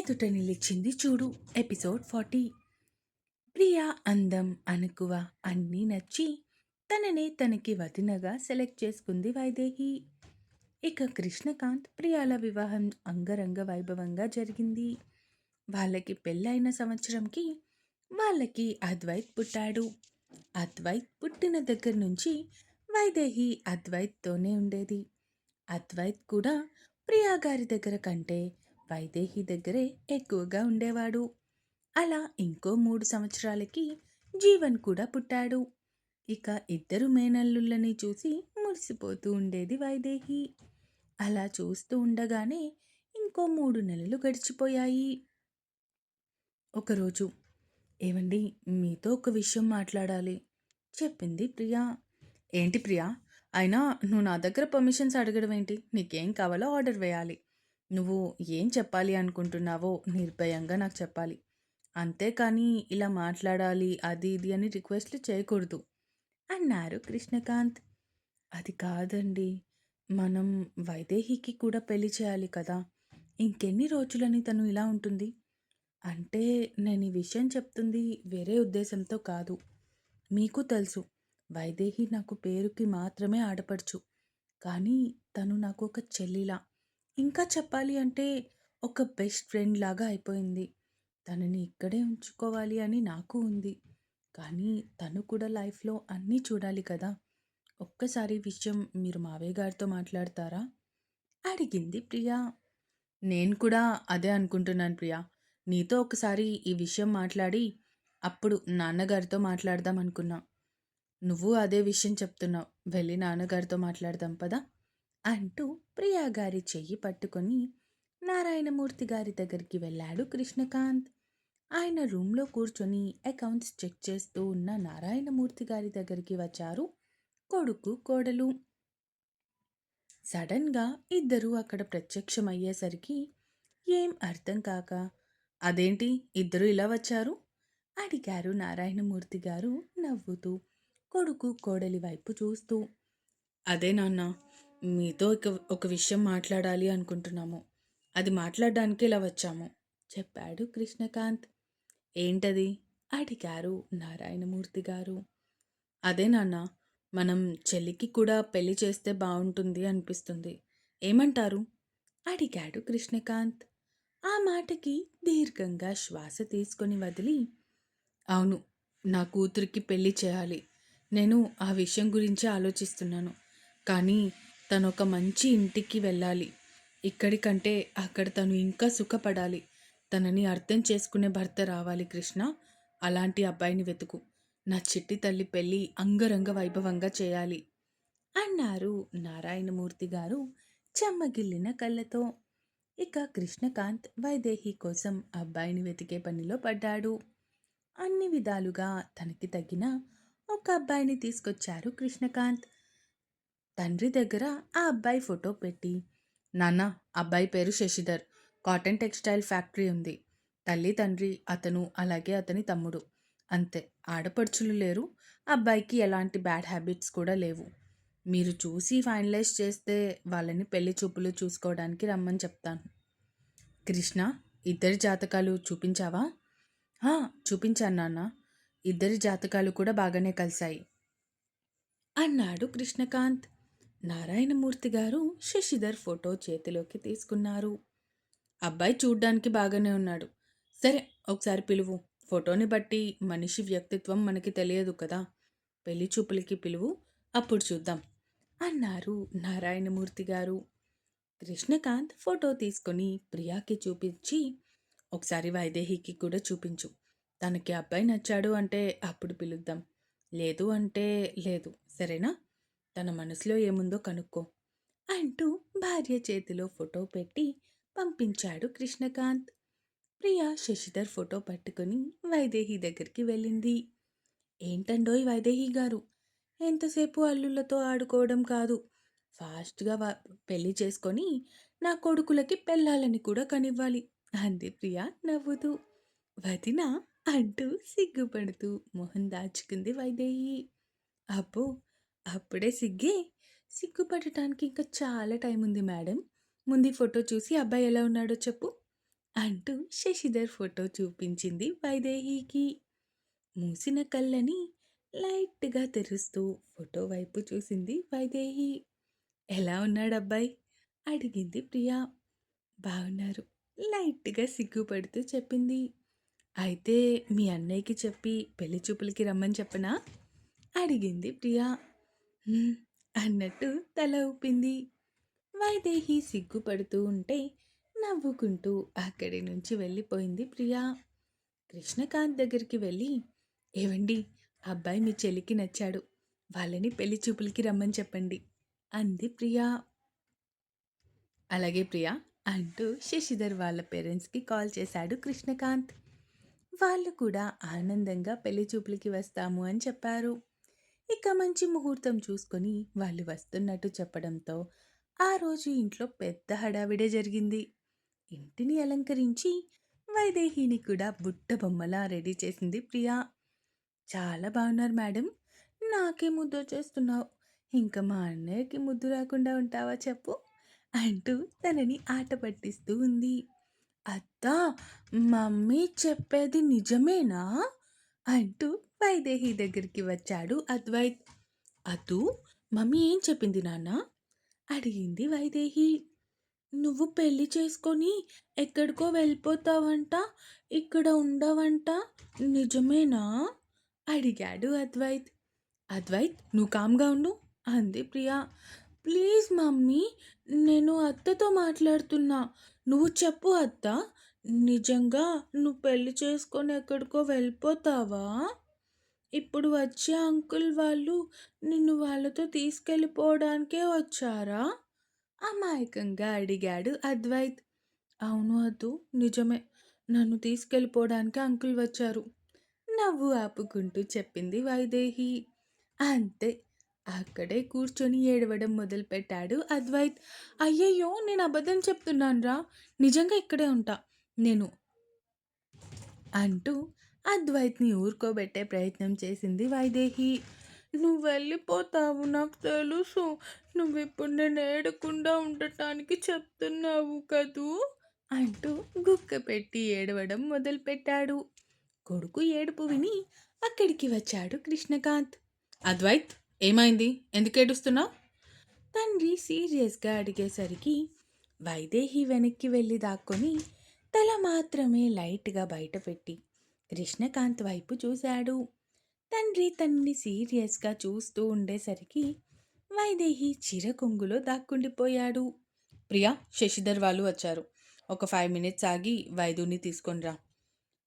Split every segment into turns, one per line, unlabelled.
ఎదుట నిలిచింది చూడు. Episode forty. ప్రియా అందం అనుకువ అన్నీ నచ్చి తననే తనకి వదినగా సెలెక్ట్ చేసుకుంది వైదేహి. ఇక కృష్ణకాంత్ ప్రియాల వివాహం అంగరంగ వైభవంగా జరిగింది. వాళ్ళకి పెళ్ళైన సంవత్సరంకి వాళ్ళకి అద్వైత్ పుట్టాడు. అద్వైత్ పుట్టిన దగ్గర నుంచి వైదేహి అద్వైత్తోనే ఉండేది. అద్వైత్ కూడా ప్రియా గారి దగ్గర కంటే వైదేహి దగ్గరే ఎక్కువగా ఉండేవాడు. అలా ఇంకో మూడు సంవత్సరాలకి జీవన్ కూడా పుట్టాడు. ఇక ఇద్దరు మేనల్లుళ్ళని చూసి మురిసిపోతూ ఉండేది వైదేహి అలా చూస్తూ ఉండగానే ఇంకో మూడు నెలలు గడిచిపోయాయి. ఒకరోజు ఏమండి మీతో ఒక విషయం మాట్లాడాలి చెప్పింది ప్రియా. ఏంటి ప్రియా? అయినా నువ్వు నా దగ్గర పర్మిషన్స్ అడగడం ఏంటి నీకేం కావాలో ఆర్డర్ వేయాలి. నువ్వు ఏం చెప్పాలి అనుకుంటున్నావో నిర్భయంగా నాకు చెప్పాలి. అంతేకాని ఇలా మాట్లాడాలి అది ఇది అని రిక్వెస్ట్లు చేయకూడదు. అన్నారు కృష్ణకాంత్. అది కాదండి. మనం వైదేహికి కూడా పెళ్ళి చేయాలి కదా. ఇంకెన్ని రోజులని తను ఇలా ఉంటుంది? అంటే నేను ఈ విషయం చెప్తుంది వేరే ఉద్దేశంతో కాదు. మీకు తెలుసు వైదేహి నాకు పేరుకి మాత్రమే ఆడపడుచు. కానీ తను నాకు ఒక చెల్లిలా. ఇంకా చెప్పాలి అంటే ఒక బెస్ట్ ఫ్రెండ్ లాగా అయిపోయింది. తనని ఇక్కడే ఉంచుకోవాలి అని నాకు ఉంది. కానీ తను కూడా లైఫ్లో అన్నీ చూడాలి కదా. ఒక్కసారి విషయం మీరు మావయ్య గారితో మాట్లాడతారా? అడిగింది ప్రియా. నేను కూడా అదే అనుకుంటున్నాను ప్రియా. నీతో ఒకసారి ఈ విషయం మాట్లాడి అప్పుడు నాన్నగారితో మాట్లాడదాం అనుకున్నా. నువ్వు అదే విషయం చెప్తున్నావు. వెళ్ళి నాన్నగారితో మాట్లాడదాం పదా? అంటూ ప్రియా గారి చెయ్యి పట్టుకొని నారాయణమూర్తి గారి దగ్గరికి వెళ్ళాడు కృష్ణకాంత్. ఆయన రూమ్లో కూర్చొని అకౌంట్స్ చెక్ చేస్తూ ఉన్న నారాయణమూర్తి గారి దగ్గరికి వచ్చారు కొడుకు కోడలు. సడన్గా ఇద్దరూ అక్కడ ప్రత్యక్షమయ్యేసరికి ఏం అర్థం కాక? అదేంటి? ఇద్దరు ఇలా వచ్చారు? అడిగారు నారాయణమూర్తి గారు నవ్వుతూ కొడుకు కోడలి వైపు చూస్తూ. అదే నాన్న మీతో ఇక ఒక విషయం మాట్లాడాలి అనుకుంటున్నాము. అది మాట్లాడడానికి ఇలా వచ్చాము. చెప్పాడు కృష్ణకాంత్. ఏంటది? అడిగారు నారాయణమూర్తి గారు. అదే నాన్న మనం చెల్లికి కూడా పెళ్ళి చేస్తే బాగుంటుంది అనిపిస్తుంది. ఏమంటారు? అడిగాడు కృష్ణకాంత్. ఆ మాటకి దీర్ఘంగా శ్వాస తీసుకొని వదిలి అవును నా కూతురికి పెళ్ళి చేయాలి. నేను ఆ విషయం గురించి ఆలోచిస్తున్నాను. కానీ తను ఒక మంచి ఇంటికి వెళ్ళాలి. ఇక్కడికంటే అక్కడ తను ఇంకా సుఖపడాలి. తనని అర్థం చేసుకునే భర్త రావాలి కృష్ణ. అలాంటి అబ్బాయిని వెతుకు. నా చిట్టి తల్లి పెళ్ళి అంగరంగ వైభవంగా చేయాలి. అన్నారు నారాయణమూర్తి గారు చెమ్మగిల్లిన కళ్ళతో. ఇక కృష్ణకాంత్ వైదేహి కోసం అబ్బాయిని వెతికే పనిలో పడ్డాడు. అన్ని విధాలుగా తనకి తగిన ఒక అబ్బాయిని తీసుకొచ్చారు కృష్ణకాంత్. తండ్రి దగ్గర ఆ అబ్బాయి ఫోటో పెట్టి నాన్న అబ్బాయి పేరు శశిధర్. కాటన్ టెక్స్టైల్ ఫ్యాక్టరీ ఉంది. తల్లి తండ్రి అతను అలాగే అతని తమ్ముడు. అంతే. ఆడపడుచులు లేరు. అబ్బాయికి ఎలాంటి బ్యాడ్ హ్యాబిట్స్ కూడా లేవు. మీరు చూసి ఫైనలైజ్ చేస్తే వాళ్ళని పెళ్ళి చూపులు చూసుకోవడానికి రమ్మని చెప్తాను. కృష్ణ ఇద్దరి జాతకాలు చూపించావా? చూపించాను నాన్న. ఇద్దరి జాతకాలు కూడా బాగానే కలిశాయి. అన్నాడు కృష్ణకాంత్. నారాయణమూర్తి గారు శశిధర్ ఫోటో చేతిలోకి తీసుకున్నారు. అబ్బాయి చూడ్డానికి బాగానే ఉన్నాడు. సరే ఒకసారి పిలువు. ఫోటోని బట్టి మనిషి వ్యక్తిత్వం మనకి తెలియదు కదా. పెళ్ళి చూపులకి పిలువు. అప్పుడు చూద్దాం అన్నారు నారాయణమూర్తి గారు. కృష్ణకాంత్ ఫోటో తీసుకొని ప్రియాకి చూపించి ఒకసారి వైదేహికి కూడా చూపించు. తనకి అబ్బాయి నచ్చాడు అంటే అప్పుడు పిలుద్దాం. లేదు అంటే లేదు. సరేనా? తన మనసులో ఏముందో కనుక్కో అంటూ భార్య చేతిలో ఫోటో పెట్టి పంపించాడు కృష్ణకాంత్. ప్రియా శశిధర్ ఫోటో పట్టుకుని వైదేహి దగ్గరికి వెళ్ళింది. ఏంటండోయ్ వైదేహి గారు? ఎంతసేపు అల్లుళ్ళతో ఆడుకోవడం కాదు. ఫాస్ట్గా పెళ్ళి చేసుకొని నా కొడుకులకి పెళ్ళాలని కూడా కనివ్వాలి. అంది ప్రియా నవ్వుతూ. వదిన అంటూ సిగ్గుపడుతూ మొహం దాచుకుంది వైదేహి. అబ్బో అప్పుడే సిగ్గే. సిగ్గుపడటానికి ఇంకా చాలా టైం ఉంది మేడం. ముందు ఫోటో చూసి అబ్బాయి ఎలా ఉన్నాడో చెప్పు అంటూ శశిధర్ ఫోటో చూపించింది వైదేహికి. మూసిన కళ్ళని లైట్గా తెరుస్తూ ఫోటో వైపు చూసింది వైదేహి. ఎలా ఉన్నాడు అబ్బాయి? అడిగింది ప్రియా. బాగున్నారు. లైట్గా సిగ్గుపడుతూ చెప్పింది. అయితే మీ అన్నయ్యకి చెప్పి పెళ్ళి చూపులకి రమ్మని చెప్పనా? అడిగింది ప్రియా. "హ్మ్" అన్నట్టు తల ఊపింది. వైదేహి సిగ్గుపడుతూ ఉంటే నవ్వుకుంటూ అక్కడి నుంచి వెళ్ళిపోయింది ప్రియా. కృష్ణకాంత్ దగ్గరికి వెళ్ళి ఏవండి అబ్బాయి మీ చెల్లికి నచ్చాడు. వాళ్ళని పెళ్ళి చూపులకి రమ్మని చెప్పండి అంది ప్రియా. అలాగే ప్రియా అంటూ శశిధర్ వాళ్ళ పేరెంట్స్కి కాల్ చేశాడు కృష్ణకాంత్. వాళ్ళు కూడా ఆనందంగా పెళ్ళి చూపులకి వస్తాము అని చెప్పారు. ఇక మంచి ముహూర్తం చూసుకొని వాళ్ళు వస్తున్నట్టు చెప్పడంతో ఆ రోజు ఇంట్లో పెద్ద హడావిడే జరిగింది. ఇంటిని అలంకరించి వైదేహిని కూడా బుట్ట బొమ్మలా రెడీ చేసింది ప్రియా. చాలా బాగున్నారు మేడం. నాకే ముద్దు చేస్తున్నావు. ఇంకా మా అన్నయ్యకి ముద్దు రాకుండా ఉంటావా చెప్పు అంటూ తనని ఆట పట్టిస్తూ ఉంది. అత్తా మమ్మీ చెప్పేది నిజమేనా? అంటూ వైదేహి దగ్గరికి వచ్చాడు అద్వైత్ అతు మమ్మీ ఏం చెప్పింది నాన్న? అడిగింది వైదేహి. నువ్వు పెళ్ళి చేసుకొని ఎక్కడికో వెళ్ళిపోతావంట ఇక్కడ ఉండవంట నిజమేనా? అడిగాడు అద్వైత్ అద్వైత్ నువ్వు కామ్గా ఉండు అంది ప్రియా. ప్లీజ్ మమ్మీ నేను అత్తతో మాట్లాడుతున్నా. నువ్వు చెప్పు అత్త. నిజంగా నువ్వు పెళ్ళి చేసుకొని ఎక్కడికో వెళ్ళిపోతావా? ఇప్పుడు వచ్చే అంకుల్ వాళ్ళు నిన్ను వాళ్ళతో తీసుకెళ్ళిపోవడానికే వచ్చారా? అమాయకంగా అడిగాడు అద్వైత్. అవును అద్దు నిజమే. నన్ను తీసుకెళ్ళిపోవడానికి అంకుల్ వచ్చారు. నవ్వు ఆపుకుంటూ చెప్పింది వైదేహి. అంతే అక్కడే కూర్చొని ఏడవడం మొదలుపెట్టాడు అద్వైత్. అయ్యయ్యో నేను అబద్ధం చెప్తున్నాను రా నిజంగా ఇక్కడే ఉంటా. నేను అంటూ అద్వైత్ని ఊరుకోబెట్టే ప్రయత్నం చేసింది వైదేహి. నువ్వు వెళ్ళిపోతావు నాకు తెలుసు. నువ్వు ఇప్పుడు నేను ఏడకుండా ఉండటానికి చెప్తున్నావు కదూ? అంటూ గుక్క పెట్టి ఏడవడం మొదలుపెట్టాడు. కొడుకు ఏడుపు విని అక్కడికి వచ్చాడు కృష్ణకాంత్. అద్వైత్ ఏమైంది? ఎందుకు ఏడుస్తున్నావు? తండ్రి సీరియస్గా అడిగేసరికి వైదేహి వెనక్కి వెళ్ళి దాక్కొని తల మాత్రమే లైట్గా బయటపెట్టి కృష్ణకాంత్ వైపు చూశాడు. తండ్రి తన్ని సీరియస్గా చూస్తూ ఉండేసరికి వైదేహి చిరకొంగులో దాక్కుండిపోయాడు. ప్రియా శశిధర్ వాళ్ళు వచ్చారు. ఒక ఫైవ్ మినిట్స్ ఆగి వైద్యుని తీసుకొని రా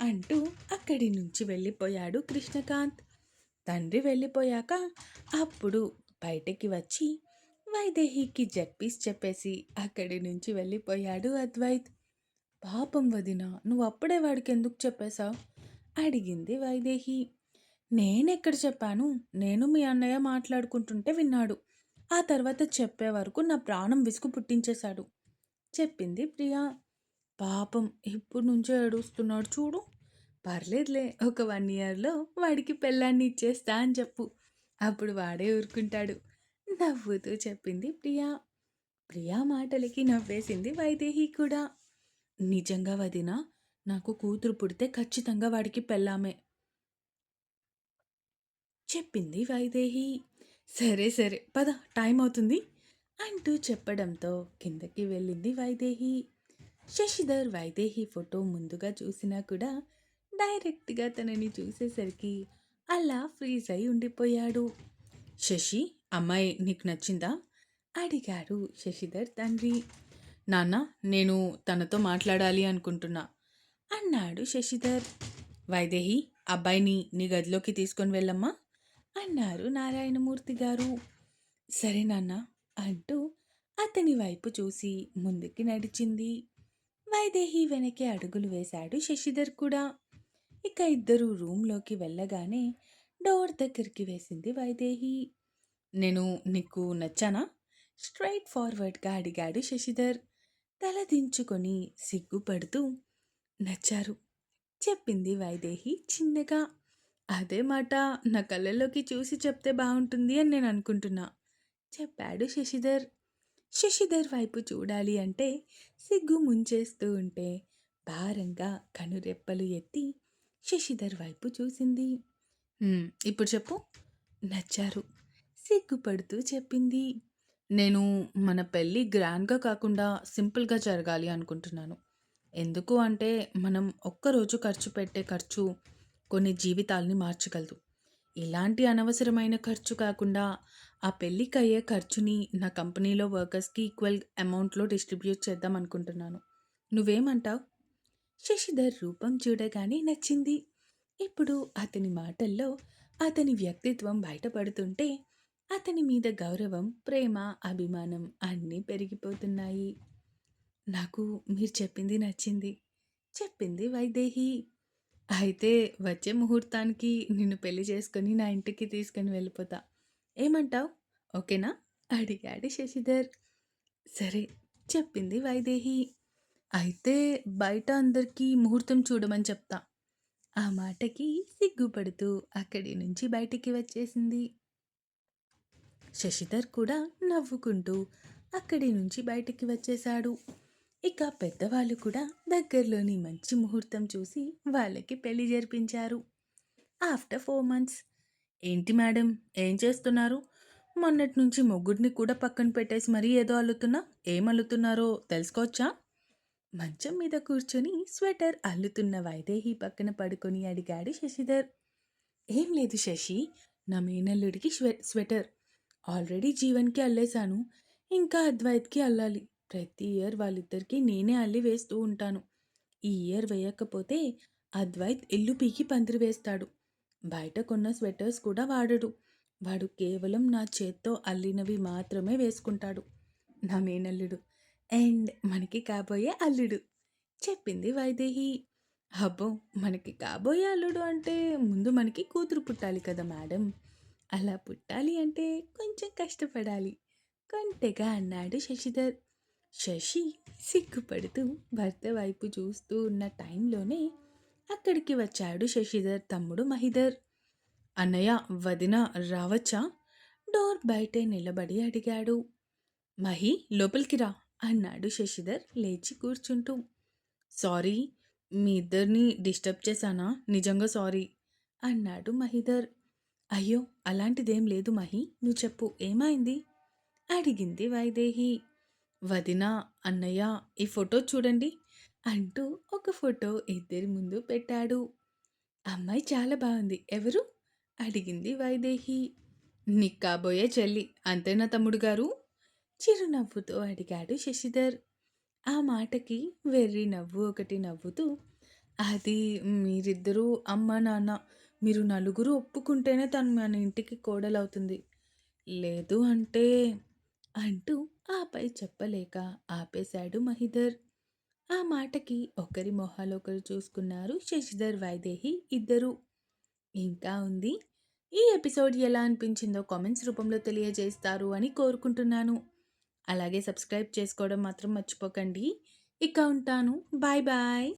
అంటూ అక్కడి నుంచి వెళ్ళిపోయాడు కృష్ణకాంత్. తండ్రి వెళ్ళిపోయాక అప్పుడు బయటికి వచ్చి వైదేహికి జడ్పీస్ చెప్పేసి అక్కడి నుంచి వెళ్ళిపోయాడు అద్వైత్. పాపం వదిన నువ్వు అప్పుడే వాడికి ఎందుకు చెప్పేశావు? అడిగింది వైదేహి. నేనెక్కడ చెప్పాను? నేను మీ అన్నయ్య మాట్లాడుకుంటుంటే విన్నాడు. ఆ తర్వాత చెప్పే వరకు నా ప్రాణం విసుగు పుట్టించేశాడు. చెప్పింది ప్రియా. పాపం ఇప్పుడు నుంచే ఏడుస్తున్నాడు చూడు. పర్లేదులే ఒక వన్ ఇయర్లో వాడికి పెళ్ళాన్ని ఇచ్చేస్తా అని చెప్పు. అప్పుడు వాడే ఊరుకుంటాడు. నవ్వుతూ చెప్పింది ప్రియా. ప్రియా మాటలకి నవ్వేసింది వైదేహి కూడా. నిజంగా వదిన నాకు కూతురు పుడితే ఖచ్చితంగా వాడికి పెళ్ళామే. చెప్పింది వైదేహి. సరే సరే పద టైం అవుతుంది అంటూ చెప్పడంతో కిందకి వెళ్ళింది వైదేహి. శశిధర్ వైదేహి ఫోటో ముందుగా చూసినా కూడా డైరెక్ట్గా తనని చూసేసరికి అలా ఫ్రీజ్ అయి ఉండిపోయాడు. శశి అమ్మాయి నీకు నచ్చిందా? అడిగాడు శశిధర్ తండ్రి. నాన్న నేను తనతో మాట్లాడాలి అనుకుంటున్నా అన్నాడు శశిధర్. వైదేహి అబ్బాయిని నీ గదిలోకి తీసుకొని వెళ్ళమ్మా అన్నారు నారాయణమూర్తి గారు. సరే నాన్న అంటూ అతని వైపు చూసి ముందుకి నడిచింది. వైదేహి వెనకే అడుగులు వేశాడు శశిధర్ కూడా. ఇక ఇద్దరు రూమ్లోకి వెళ్ళగానే డోర్ దగ్గరికి వేసింది వైదేహి. నేను నీకు నచ్చానా? స్ట్రైట్ ఫార్వర్డ్గా అడిగాడు శశిధర్. తలదించుకొని సిగ్గుపడుతూ నచ్చారు. చెప్పింది వైదేహి చిన్నగా. అదే మాట నా కళ్ళల్లోకి చూసి చెప్తే బాగుంటుంది అని నేను అనుకుంటున్నా. చెప్పాడు శశిధర్. శశిధర్ వైపు చూడాలి అంటే సిగ్గు ముంచేస్తూ ఉంటే భారంగా కనురెప్పలు ఎత్తి శశిధర్ వైపు చూసింది. ఇప్పుడు చెప్పు. నచ్చారు. సిగ్గుపడుతూ చెప్పింది. నేను మన పెళ్ళి గ్రాండ్గా కాకుండా సింపుల్గా జరగాలి అనుకుంటున్నాను. ఎందుకు అంటే మనం ఒక్కరోజు ఖర్చు పెట్టే ఖర్చు కొన్ని జీవితాల్ని మార్చగలదు. ఇలాంటి అనవసరమైన ఖర్చు కాకుండా ఆ పెళ్ళికి అయ్యే ఖర్చుని నా కంపెనీలో వర్కర్స్కి ఈక్వల్ అమౌంట్లో డిస్ట్రిబ్యూట్ చేద్దాం అనుకుంటున్నాను. నువ్వేమంటావు? శశిధర్ రూపం చూడగానే నచ్చింది. ఇప్పుడు అతని మాటల్లో అతని వ్యక్తిత్వం బయటపడుతుంటే అతని మీద గౌరవం ప్రేమ అభిమానం అన్నీ పెరిగిపోతున్నాయి. నాకు మీరు చెప్పింది నచ్చింది. చెప్పింది వైదేహి. అయితే వచ్చే ముహూర్తానికి నిన్ను పెళ్ళి చేసుకొని నా ఇంటికి తీసుకొని వెళ్ళిపోతా. ఏమంటావ్? ఓకేనా? అడిగాడు శశిధర్. సరే చెప్పింది వైదేహి. అయితే బయట అందరికీ ముహూర్తం చూడమని చెప్తా. ఆ మాటకి సిగ్గుపడుతూ అక్కడి నుంచి బయటికి వచ్చేసింది. శశిధర్ కూడా నవ్వుకుంటూ అక్కడి నుంచి బయటికి వచ్చేశాడు. ఇక పెద్దవాళ్ళు కూడా దగ్గరలోని మంచి ముహూర్తం చూసి వాళ్ళకి పెళ్ళి జరిపించారు. After four months. ఏంటి మేడం ఏం చేస్తున్నారు? మొన్నటి నుంచి మొగ్గుడిని కూడా పక్కన పెట్టేసి మరీ ఏదో అల్లుతున్నా? ఏం అల్లుతున్నారో తెలుసుకోవచ్చా? మంచం మీద కూర్చొని స్వెటర్ అల్లుతున్న వైదేహి పక్కన పడుకొని అడిగాడు శశిధర్. ఏం లేదు శశి నా మేనల్లుడికి స్వె స్వెటర్. ఆల్రెడీ జీవన్కి అల్లేశాను. ఇంకా అద్వైత్కి అల్లాలి. ప్రతి ఇయర్ వాళ్ళిద్దరికీ నేనే అల్లి వేస్తూ ఉంటాను. ఈ ఇయర్ వేయకపోతే అద్వైత్ ఇల్లు పీకి పందిరి వేస్తాడు. బయట కొన్న స్వెటర్స్ కూడా వాడడు. వాడు కేవలం నా చేత్తో అల్లినవి మాత్రమే వేసుకుంటాడు. నా మేనల్లుడు. అండ్ మనకి కాబోయే అల్లుడు. చెప్పింది వైదేహి. అబ్బో మనకి కాబోయే అల్లుడు అంటే ముందు మనకి కూతురు పుట్టాలి కదా మేడం. అలా పుట్టాలి అంటే కొంచెం కష్టపడాలి. కొంటెగా అన్నాడు శశిధర్. శశి సిగ్గుపడుతూ భర్త వైపు చూస్తూ ఉన్న టైంలోనే అక్కడికి వచ్చాడు శశిధర్ తమ్ముడు మహిధర్. అన్నయ్య వదిన రావచ్చా? డోర్ బయటే నిలబడి అడిగాడు. మహి లోపలికి రా అన్నాడు శశిధర్ లేచి కూర్చుంటూ. సారీ మీ ఇద్దరిని డిస్టర్బ్ చేశానా? నిజంగా సారీ అన్నాడు మహిధర్. అయ్యో అలాంటిదేం లేదు మహి. నువ్వు చెప్పు ఏమైంది? అడిగింది వైదేహి. వదినా అన్నయ్య ఈ ఫోటో చూడండి అంటూ ఒక ఫోటో ఇద్దరి ముందు పెట్టాడు. అమ్మాయి చాలా బాగుంది ఎవరు? అడిగింది వైదేహి. నీకు కాబోయే చెల్లి అంతేనా తమ్ముడు గారు? చిరునవ్వుతో అడిగాడు శశిధర్. ఆ మాటకి వెర్రి నవ్వు ఒకటి నవ్వుతూ అది మీరిద్దరూ అమ్మ నాన్న మీరు నలుగురు ఒప్పుకుంటేనే తను మన ఇంటికి కోడలవుతుంది. లేదు అంటే అంటూ ఆపై చెప్పలేక ఆపేశాడు మహిధర్ ఆ మాటకి ఒకరి మొహాలు ఒకరు చూసుకున్నారు శశిధర్ వైదేహి ఇద్దరు. ఇంకా ఉంది? ఈ ఎపిసోడ్ ఎలా అనిపించిందో కామెంట్స్ రూపంలో తెలియజేస్తారు అని కోరుకుంటున్నాను. అలాగే సబ్స్క్రైబ్ చేసుకోవడం మాత్రం మర్చిపోకండి. ఇక ఉంటాను. Bye bye.